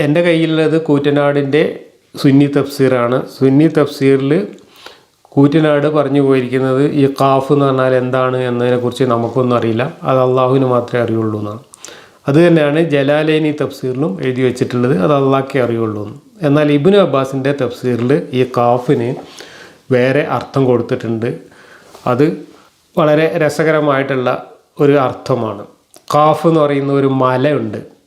എന്റെ കയ്യിലുള്ളത് കൂറ്റനാടിന്റെ സുന്നി തഫ്സീറാണ്. സുന്നി തഫ്സീറിൽ കൂറ്റനാട് പറഞ്ഞു പോയിരിക്കുന്നത് ഈ കാഫ് എന്ന് പറഞ്ഞാൽ എന്താണ് എന്നതിനെക്കുറിച്ച് നമുക്കൊന്നും അറിയില്ല. അത് അള്ളാഹുവിന് മാത്രമേ അറിയുള്ളൂ എന്നാണ്. അത് തന്നെയാണ് ജലാലേനി തഫ്സീറിലും എഴുതി വെച്ചിട്ടുള്ളത്. അത് അള്ളാഹ്ക്കേ അറിയുള്ളൂ എന്ന്. എന്നാൽ ഇബിന് അബ്ബാസിന്റെ തഫ്സീറിൽ ഈ കാഫിന് വേറെ അർത്ഥം കൊടുത്തിട്ടുണ്ട്. അത് വളരെ രസകരമായിട്ടുള്ള ഒരു അർത്ഥമാണ്. കാഫ് എന്ന് പറയുന്ന ഒരു മലയുണ്ട്.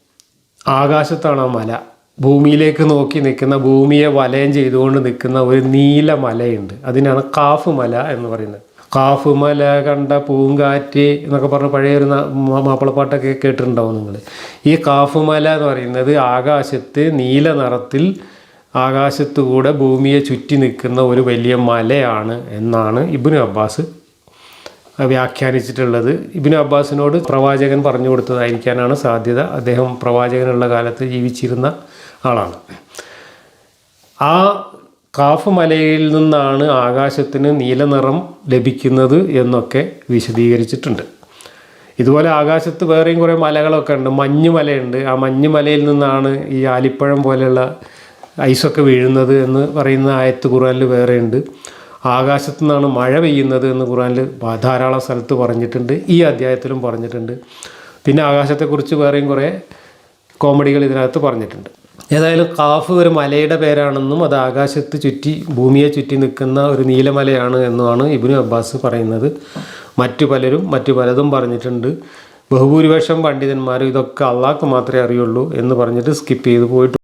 ആകാശത്താണ് ആ മല. ഭൂമിയിലേക്ക് നോക്കി നിൽക്കുന്ന ഭൂമിയെ വലയം ചെയ്തുകൊണ്ട് നിൽക്കുന്ന ഒരു നീല മലയുണ്ട്. അതിനാണ് കാഫ് മല എന്ന് പറയുന്നത്. കാഫ് മല കണ്ട പൂങ്കാറ്റ് എന്നൊക്കെ പറഞ്ഞ പഴയ ഒരു മാപ്പിളപ്പാട്ടൊക്കെ കേട്ടിട്ടുണ്ടാവും നിങ്ങൾ. ഈ കാഫ് മല എന്ന് പറയുന്നത് ആകാശത്ത് നീല നിറത്തിൽ ആകാശത്തുകൂടെ ഭൂമിയെ ചുറ്റി നിൽക്കുന്ന ഒരു വലിയ മലയാണ് എന്നാണ് ഇബ്നു അബ്ബാസ് വ്യാഖ്യാനിച്ചിട്ടുള്ളത്. ഇബിന് അബ്ബാസിനോട് പ്രവാചകൻ പറഞ്ഞു കൊടുത്തതായിരിക്കാനാണ് സാധ്യത. അദ്ദേഹം പ്രവാചകനുള്ള കാലത്ത് ജീവിച്ചിരുന്ന ആളാണ്. ആ കാഫ് മലയിൽ നിന്നാണ് ആകാശത്തിന് നീലനിറം ലഭിക്കുന്നത് എന്നൊക്കെ വിശദീകരിച്ചിട്ടുണ്ട്. ഇതുപോലെ ആകാശത്ത് വേറെയും കുറേ മലകളൊക്കെ ഉണ്ട്. മഞ്ഞ് മലയുണ്ട്. ആ മഞ്ഞ് മലയിൽ നിന്നാണ് ഈ ആലിപ്പഴം പോലെയുള്ള ഐസൊക്കെ വീഴുന്നത് എന്ന് പറയുന്ന ആയത്ത് ഖുറാനിൽ വേറെയുണ്ട്. ആകാശത്തു നിന്നാണ് മഴ പെയ്യുന്നത് എന്ന് ഖുറാനിൽ ധാരാളം സ്ഥലത്ത് പറഞ്ഞിട്ടുണ്ട്. ഈ അധ്യായത്തിലും പറഞ്ഞിട്ടുണ്ട്. പിന്നെ ആകാശത്തെക്കുറിച്ച് വേറെയും കുറേ കോമഡികൾ ഇതിനകത്ത് പറഞ്ഞിട്ടുണ്ട്. ഏതായാലും കാഫ് ഒരു മലയുടെ പേരാണെന്നും അത് ആകാശത്ത് ചുറ്റി ഭൂമിയെ ചുറ്റി നിൽക്കുന്ന ഒരു നീലമലയാണ് എന്നുമാണ് ഇബിനു അബ്ബാസ് പറയുന്നത്. മറ്റു പലരും മറ്റു പലതും പറഞ്ഞിട്ടുണ്ട്. ബഹുഭൂരിപക്ഷം പണ്ഡിതന്മാരും ഇതൊക്കെ അള്ളാഹ്ക്ക് മാത്രമേ അറിയുള്ളൂ എന്ന് പറഞ്ഞിട്ട് സ്കിപ്പ് ചെയ്ത് പോയിട്ട്